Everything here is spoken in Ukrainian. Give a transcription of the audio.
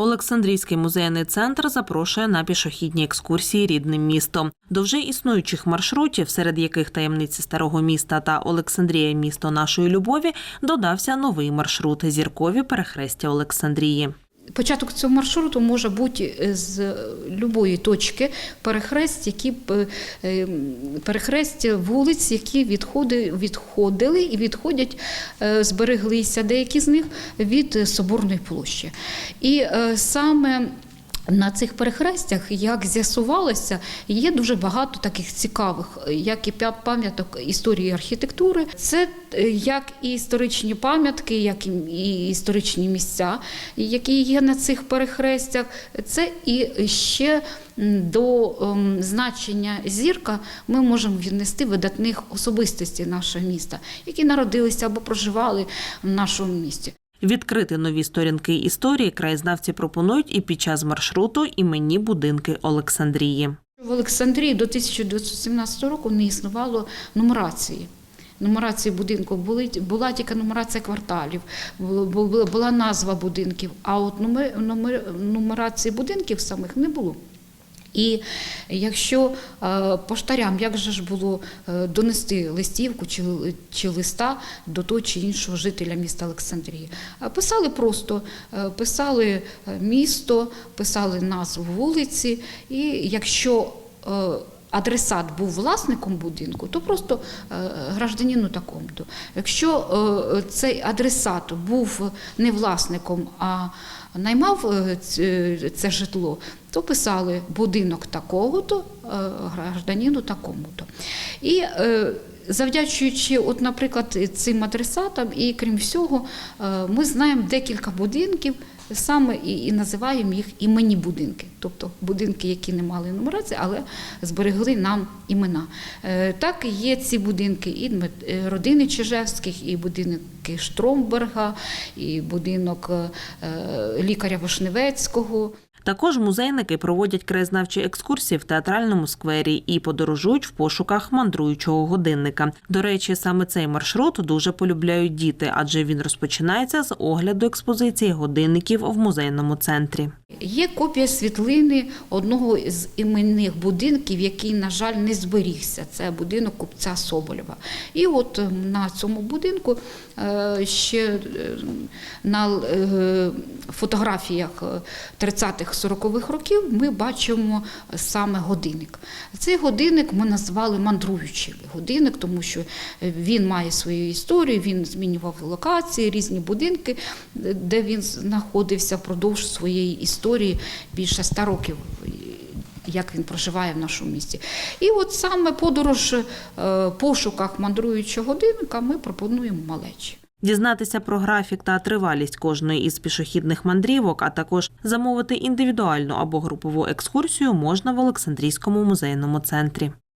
Олександрійський музейний центр запрошує на пішохідні екскурсії рідним містом. До вже існуючих маршрутів, серед яких таємниці старого міста та Олександрія місто нашої любові, додався новий маршрут зіркові перехрестя Олександрії. Початок цього маршруту може бути з будь-якої точки перехрест, які е, перехрестя вулиць, які відходи, відходили і відходять, е, збереглися деякі з них від Соборної площі. І е, саме на цих перехрестях, як з'ясувалося, є дуже багато таких цікавих, як і пам'яток історії архітектури. Це е, як і історичні пам'ятки, як і- історичні місця, які є на цих перехрестях. Це і ще до ем, значення зірка ми можемо віднести видатних особистостей нашого міста, які народилися або проживали в нашому місті. Відкрити нові сторінки історії краєзнавці пропонують і під час маршруту іменні будинки Олександрії. В Олександрії до 1917 року не існувало нумерації. Нумерації будинку були, була тільки нумерація кварталів, бу- бу- була назва будинків, а от нумер, нумер, нумерації будинків самих не було. І якщо е, поштарям, як же ж було е, донести листівку чи, чи листа до того чи іншого жителя міста Олександрії? Е, Писали просто, писали місто, писали назву вулиці, і якщо адресат був власником будинку, то просто е, гражданину такому-то. Якщо е, цей адресат був не власником, а наймав е, це житло, то писали будинок такого-то, гражданину такому-то. І завдячуючи, от, наприклад, цим адресатам, і крім всього, е, ми знаємо декілька будинків, саме і, і називаємо їх іменні будинки, тобто будинки, які не мали нумерації, але зберегли нам імена. Е, Так є ці будинки і е, родини Чижевських, і будинки Штромберга, і будинок лікаря Вишневецького. Також музейники проводять краєзнавчі екскурсії в театральному сквері і подорожують в пошуках мандруючого годинника. До речі, саме цей маршрут дуже полюбляють діти, адже він розпочинається з огляду експозиції годинників в музейному центрі. Є копія світлини одного з іменних будинків, який, на жаль, не зберігся. Це будинок купця Соболєва. І от на цьому будинку е, ще е, на е, фотографіях е, 30-х 40-х років ми бачимо саме годинник. Цей годинник ми назвали мандруючий годинник, тому що він має свою історію, він змінював локації, різні будинки, де він знаходився впродовж своєї історії більше ста років. Як він проживає в нашому місті, і от саме подорож е, пошуках мандруючого годинника ми пропонуємо малечі. Дізнатися про графік та тривалість кожної із пішохідних мандрівок, а також замовити індивідуальну або групову екскурсію можна в Олександрійському музейному центрі.